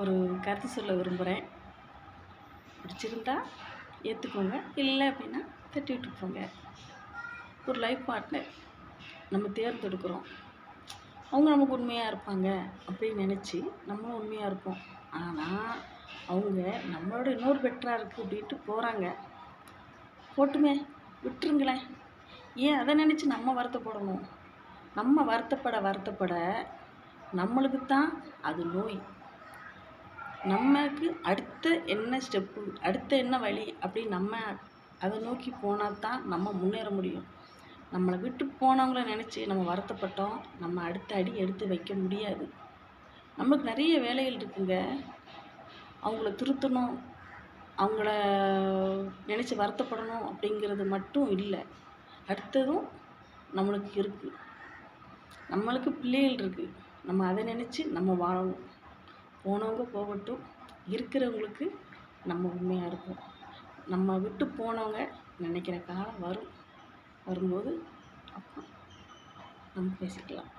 ஒரு கருத்து சொல்ல விரும்புகிறேன். பிடிச்சிருந்தா ஏற்றுக்கோங்க. இல்லை அப்படின்னா தட்டி விட்டு போங்க ஒரு லைஃப் பார்ட்னர் நம்ம தேர்ந்தெடுக்கிறோம். அவங்க நமக்கு உண்மையாக இருப்பாங்க அப்படின்னு நினச்சி நம்மளும் உண்மையாக இருப்போம். ஆனால் அவங்க நம்மளோட இன்னொரு பெட்டராக இருக்குது அப்படின்ட்டு போகிறாங்க போட்டுமே விட்டுருங்களேன். ஏன் அதை நினச்சி நம்ம வருத்தப்படணும்? நம்ம வருத்தப்பட வருத்தப்பட நம்மளுக்கு தான் அது நோய். நமக்கு அடுத்த என்ன ஸ்டெப்பு அடுத்த என்ன வழி அப்படி நம்ம அதை நோக்கி போனால் தான் நம்ம முன்னேற முடியும். நம்மளை விட்டு போனவங்கள நினச்சி நம்ம வருத்தப்பட்டோம் நம்ம அடுத்த அடி எடுத்து வைக்க முடியாது. நமக்கு நிறைய வேலைகள் இருக்குங்க. அவங்கள திருத்தணும் அவங்கள நினச்சி வருத்தப்படணும் அப்படிங்கிறது மட்டும் இல்லை. அடுத்ததும் நம்மளுக்கு இருக்குது நம்மளுக்கு பிள்ளைகள் இருக்குது நம்ம அதை நினச்சி நம்ம வாழணும். போனவங்க போகட்டும் இருக்கிறவங்களுக்கு நம்ம உண்மையாக இருப்போம். நம்ம விட்டு போனவங்க நினைக்கிற காலம் வரும். வரும்போது அப்போ நம்ம பேசிக்கலாம்.